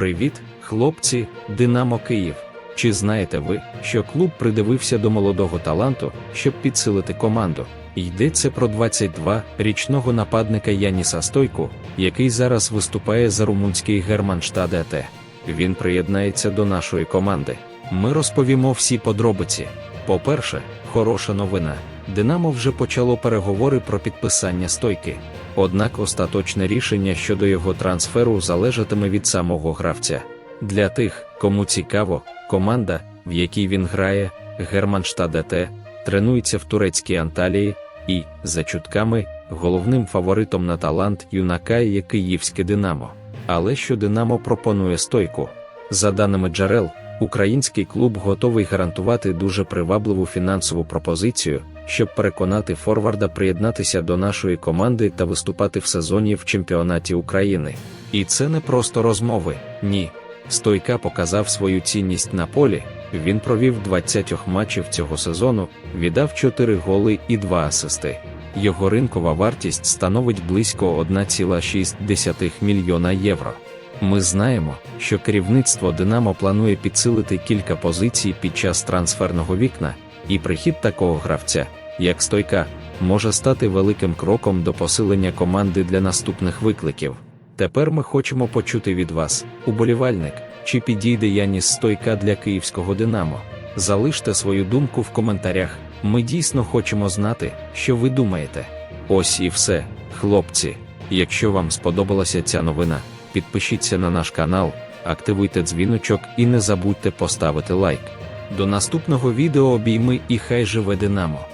Привіт, хлопці, Динамо Київ. Чи знаєте ви, що клуб придивився до молодого таланту, щоб підсилити команду? Йдеться про 22-річного нападника Яніса Стойку, який зараз виступає за румунський Германштад ЕТ. Він приєднається до нашої команди. Ми розповімо всі подробиці. По-перше, хороша новина. Динамо вже почало переговори про підписання стойки. Однак остаточне рішення щодо його трансферу залежатиме від самого гравця. Для тих, кому цікаво, команда, в якій він грає, Германштад ЕТ, тренується в турецькій Анталії, і, за чутками, головним фаворитом на талант юнака є київське Динамо. Але що Динамо пропонує стойку? За даними джерел, український клуб готовий гарантувати дуже привабливу фінансову пропозицію, щоб переконати Форварда приєднатися до нашої команди та виступати в сезоні в чемпіонаті України. І це не просто розмови, ні. Стойка показав свою цінність на полі. Він провів 20 матчів цього сезону, віддав 4 голи і 2 асисти. Його ринкова вартість становить близько 1,6 мільйона євро. Ми знаємо, що керівництво Динамо планує підсилити кілька позицій під час трансферного вікна, і прихід такого гравця, як стойка, може стати великим кроком до посилення команди для наступних викликів. Тепер ми хочемо почути від вас, уболівальник, чи підійде Яніс стойка для київського Динамо. Залиште свою думку в коментарях. Ми дійсно хочемо знати, що ви думаєте. Ось і все, хлопці. Якщо вам сподобалася ця новина, підпишіться на наш канал, активуйте дзвіночок і не забудьте поставити лайк. До наступного відео обійми і хай живе Динамо!